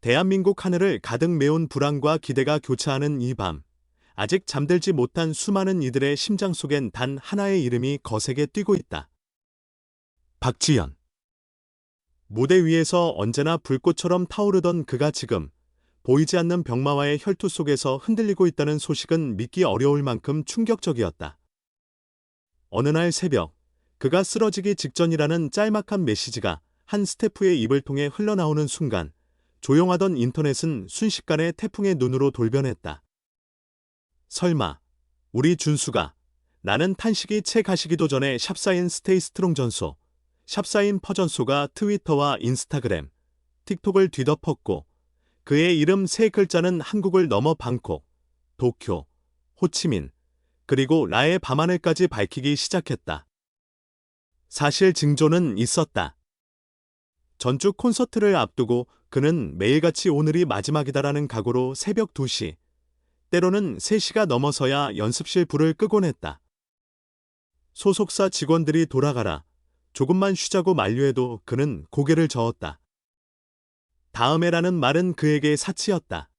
대한민국 하늘을 가득 메운 불안과 기대가 교차하는 이 밤. 아직 잠들지 못한 수많은 이들의 심장 속엔 단 하나의 이름이 거세게 뛰고 있다. 박지연. 무대 위에서 언제나 불꽃처럼 타오르던 그가 지금 보이지 않는 병마와의 혈투 속에서 흔들리고 있다는 소식은 믿기 어려울 만큼 충격적이었다. 어느 날 새벽, 그가 쓰러지기 직전이라는 짤막한 메시지가 한 스태프의 입을 통해 흘러나오는 순간, 조용하던 인터넷은 순식간에 태풍의 눈으로 돌변했다. 설마, 우리 준수가 나는 탄식이 채 가시기도 전에 샵사인 스테이 스트롱 전소, 샵사인 퍼전소가 트위터와 인스타그램, 틱톡을 뒤덮었고 그의 이름 세 글자는 한국을 넘어 방콕, 도쿄, 호치민, 그리고 라의 밤하늘까지 밝히기 시작했다. 사실 징조는 있었다. 전주 콘서트를 앞두고 그는 매일같이 오늘이 마지막이다라는 각오로 새벽 2시, 때로는 3시가 넘어서야 연습실 불을 끄곤 했다. 소속사 직원들이 돌아가라, 조금만 쉬자고 만류해도 그는 고개를 저었다. 다음에라는 말은 그에게 사치였다.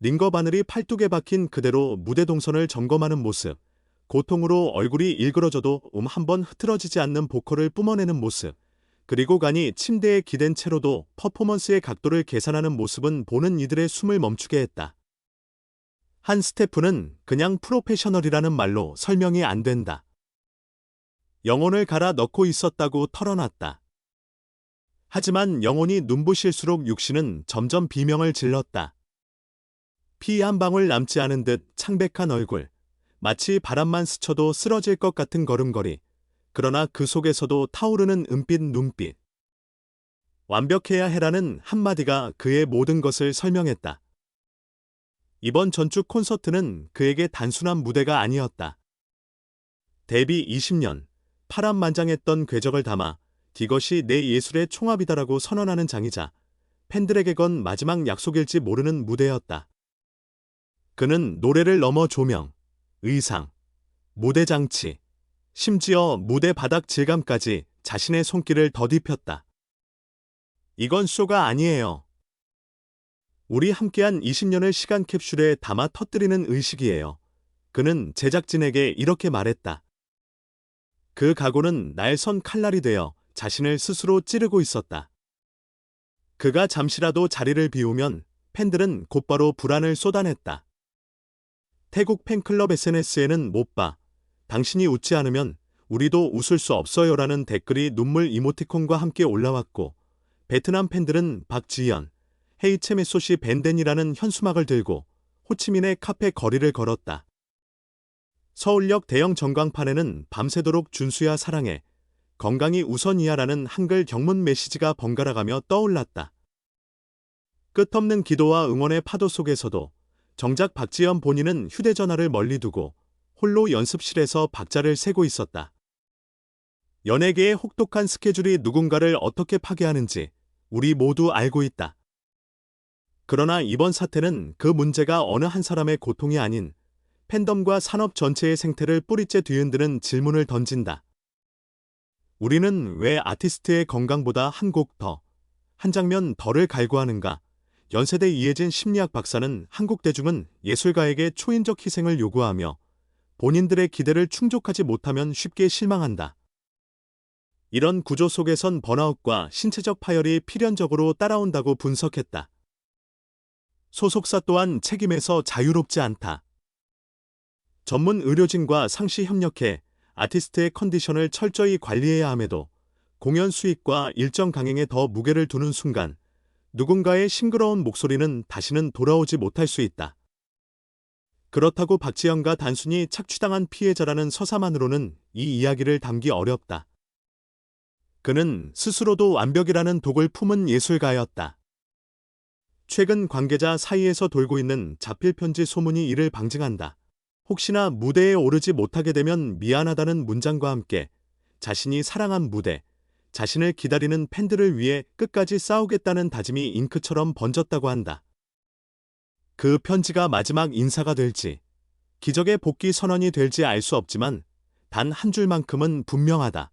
링거 바늘이 팔뚝에 박힌 그대로 무대 동선을 점검하는 모습, 고통으로 얼굴이 일그러져도 음 한 번 흐트러지지 않는 보컬을 뿜어내는 모습, 그리고 간이 침대에 기댄 채로도 퍼포먼스의 각도를 계산하는 모습은 보는 이들의 숨을 멈추게 했다. 한 스태프는 그냥 프로페셔널이라는 말로 설명이 안 된다. 영혼을 갈아 넣고 있었다고 털어놨다. 하지만 영혼이 눈부실수록 육신은 점점 비명을 질렀다. 피 한 방울 남지 않은 듯 창백한 얼굴, 마치 바람만 스쳐도 쓰러질 것 같은 걸음걸이, 그러나 그 속에서도 타오르는 은빛 눈빛. 완벽해야 해라는 한마디가 그의 모든 것을 설명했다. 이번 전주 콘서트는 그에게 단순한 무대가 아니었다. 데뷔 20년, 파란만장했던 궤적을 담아 이것이 내 예술의 총합이다라고 선언하는 장이자 팬들에게 건 마지막 약속일지 모르는 무대였다. 그는 노래를 넘어 조명, 의상, 무대 장치, 심지어 무대 바닥 질감까지 자신의 손길을 더딥혔다. 이건 쇼가 아니에요. 우리 함께한 20년을 시간 캡슐에 담아 터뜨리는 의식이에요. 그는 제작진에게 이렇게 말했다. 그 각오는 날선 칼날이 되어 자신을 스스로 찌르고 있었다. 그가 잠시라도 자리를 비우면 팬들은 곧바로 불안을 쏟아냈다. 태국 팬클럽 SNS에는 못 봐, 당신이 웃지 않으면 우리도 웃을 수 없어요라는 댓글이 눈물 이모티콘과 함께 올라왔고 베트남 팬들은 박지연, 헤이체메소시 밴덴이라는 현수막을 들고 호치민의 카페 거리를 걸었다. 서울역 대형 전광판에는 밤새도록 준수야 사랑해, 건강이 우선이야라는 한글 경문 메시지가 번갈아가며 떠올랐다. 끝없는 기도와 응원의 파도 속에서도 정작 박지연 본인은 휴대전화를 멀리 두고 홀로 연습실에서 박자를 세고 있었다. 연예계의 혹독한 스케줄이 누군가를 어떻게 파괴하는지 우리 모두 알고 있다. 그러나 이번 사태는 그 문제가 어느 한 사람의 고통이 아닌 팬덤과 산업 전체의 생태를 뿌리째 뒤흔드는 질문을 던진다. 우리는 왜 아티스트의 건강보다 한 곡 더, 한 장면 더를 갈구하는가? 연세대 이혜진 심리학 박사는 한국 대중은 예술가에게 초인적 희생을 요구하며 본인들의 기대를 충족하지 못하면 쉽게 실망한다. 이런 구조 속에선 번아웃과 신체적 파열이 필연적으로 따라온다고 분석했다. 소속사 또한 책임에서 자유롭지 않다. 전문 의료진과 상시 협력해 아티스트의 컨디션을 철저히 관리해야 함에도 공연 수익과 일정 강행에 더 무게를 두는 순간 누군가의 싱그러운 목소리는 다시는 돌아오지 못할 수 있다. 그렇다고 박지영과 단순히 착취당한 피해자라는 서사만으로는 이 이야기를 담기 어렵다. 그는 스스로도 완벽이라는 독을 품은 예술가였다. 최근 관계자 사이에서 돌고 있는 자필 편지 소문이 이를 방증한다. 혹시나 무대에 오르지 못하게 되면 미안하다는 문장과 함께 자신이 사랑한 무대, 자신을 기다리는 팬들을 위해 끝까지 싸우겠다는 다짐이 잉크처럼 번졌다고 한다. 그 편지가 마지막 인사가 될지, 기적의 복귀 선언이 될지 알 수 없지만 단 한 줄만큼은 분명하다.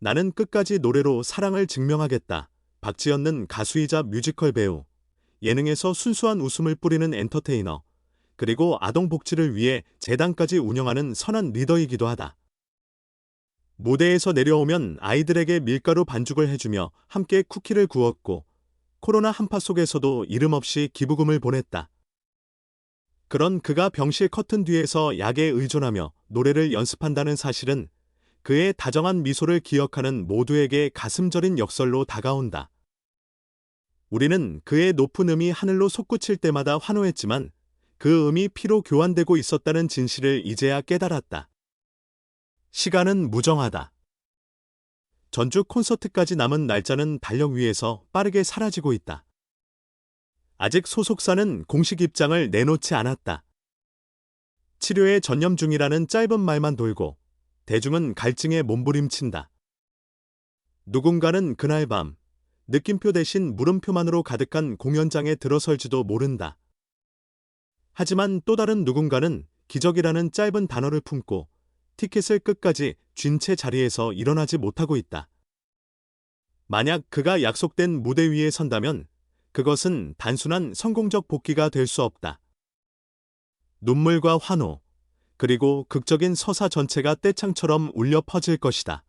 나는 끝까지 노래로 사랑을 증명하겠다. 박지연은 가수이자 뮤지컬 배우, 예능에서 순수한 웃음을 뿌리는 엔터테이너, 그리고 아동 복지를 위해 재단까지 운영하는 선한 리더이기도 하다. 무대에서 내려오면 아이들에게 밀가루 반죽을 해주며 함께 쿠키를 구웠고 코로나 한파 속에서도 이름 없이 기부금을 보냈다. 그런 그가 병실 커튼 뒤에서 약에 의존하며 노래를 연습한다는 사실은 그의 다정한 미소를 기억하는 모두에게 가슴 저린 역설로 다가온다. 우리는 그의 높은 음이 하늘로 솟구칠 때마다 환호했지만 그 음이 피로 교환되고 있었다는 진실을 이제야 깨달았다. 시간은 무정하다. 전주 콘서트까지 남은 날짜는 달력 위에서 빠르게 사라지고 있다. 아직 소속사는 공식 입장을 내놓지 않았다. 치료에 전념 중이라는 짧은 말만 돌고 대중은 갈증에 몸부림친다. 누군가는 그날 밤 느낌표 대신 물음표만으로 가득한 공연장에 들어설지도 모른다. 하지만 또 다른 누군가는 기적이라는 짧은 단어를 품고 티켓을 끝까지 쥔 채 자리에서 일어나지 못하고 있다. 만약 그가 약속된 무대 위에 선다면 그것은 단순한 성공적 복귀가 될 수 없다. 눈물과 환호, 그리고 극적인 서사 전체가 떼창처럼 울려 퍼질 것이다.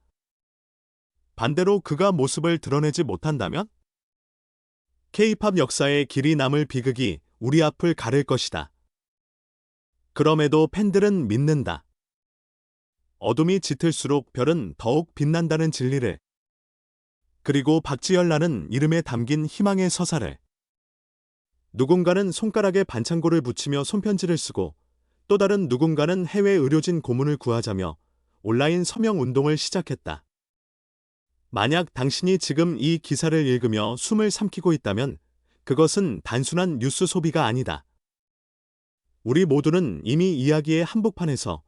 반대로 그가 모습을 드러내지 못한다면? K-팝 역사의 길이 남을 비극이 우리 앞을 가릴 것이다. 그럼에도 팬들은 믿는다. 어둠이 짙을수록 별은 더욱 빛난다는 진리를. 그리고 박지열라는 이름에 담긴 희망의 서사를. 누군가는 손가락에 반창고를 붙이며 손편지를 쓰고 또 다른 누군가는 해외 의료진 고문을 구하자며 온라인 서명 운동을 시작했다. 만약 당신이 지금 이 기사를 읽으며 숨을 삼키고 있다면 그것은 단순한 뉴스 소비가 아니다. 우리 모두는 이미 이야기의 한복판에서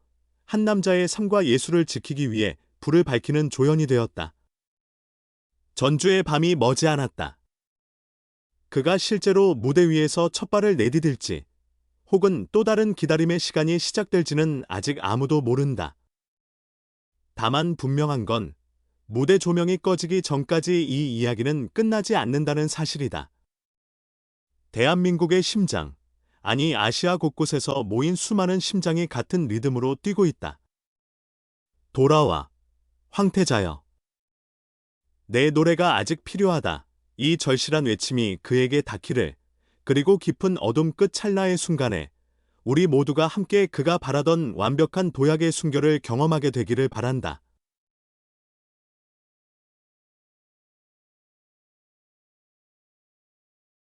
한 남자의 삶과 예술을 지키기 위해 불을 밝히는 조연이 되었다. 전주의 밤이 머지않았다. 그가 실제로 무대 위에서 첫 발을 내디딜지 혹은 또 다른 기다림의 시간이 시작될지는 아직 아무도 모른다. 다만 분명한 건 무대 조명이 꺼지기 전까지 이 이야기는 끝나지 않는다는 사실이다. 대한민국의 심장, 아니 아시아 곳곳에서 모인 수많은 심장이 같은 리듬으로 뛰고 있다. 돌아와, 황태자여. 내 노래가 아직 필요하다. 이 절실한 외침이 그에게 닿기를 그리고 깊은 어둠 끝 찰나의 순간에 우리 모두가 함께 그가 바라던 완벽한 도약의 순결을 경험하게 되기를 바란다.